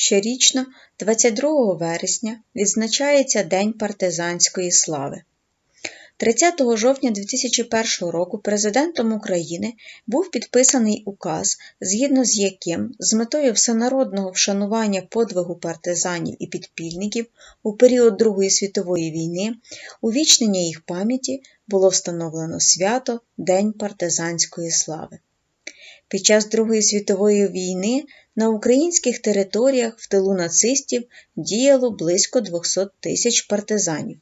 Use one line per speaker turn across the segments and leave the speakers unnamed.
Щорічно, 22 вересня, відзначається День партизанської слави. 30 жовтня 2001 року Президентом України був підписаний указ, згідно з яким з метою всенародного вшанування подвигу партизанів і підпільників у період Другої світової війни, увічнення їх пам'яті було встановлено свято День партизанської слави. Під час Другої світової війни на українських територіях в тилу нацистів діяло близько 200 тисяч партизанів.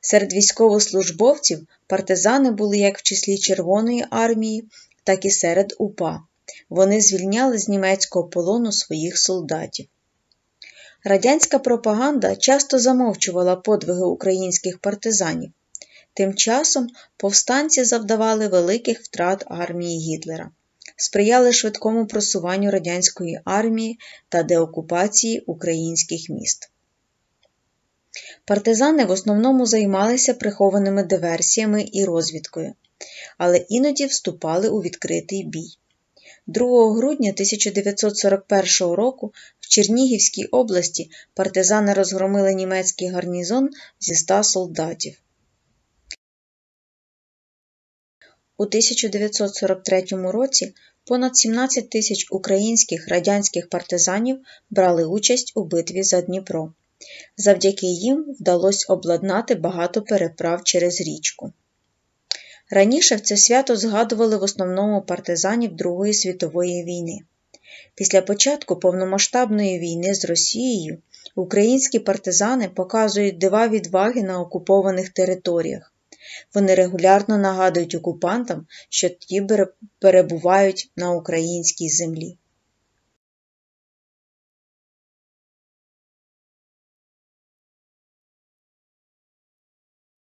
Серед військовослужбовців партизани були як в числі Червоної армії, так і серед УПА. Вони звільняли з німецького полону своїх солдатів. Радянська пропаганда часто замовчувала подвиги українських партизанів. Тим часом повстанці завдавали великих втрат армії Гітлера, сприяли швидкому просуванню радянської армії та деокупації українських міст. Партизани в основному займалися прихованими диверсіями і розвідкою, але іноді вступали у відкритий бій. 2 грудня 1941 року в Чернігівській області партизани розгромили німецький гарнізон зі 100 солдатів. У 1943 році понад 17 тисяч українських радянських партизанів брали участь у битві за Дніпро. Завдяки їм вдалося обладнати багато переправ через річку. Раніше в це свято згадували в основному партизанів Другої світової війни. Після початку повномасштабної війни з Росією українські партизани показують дива відваги на окупованих територіях. Вони регулярно нагадують окупантам, що ті перебувають на українській землі.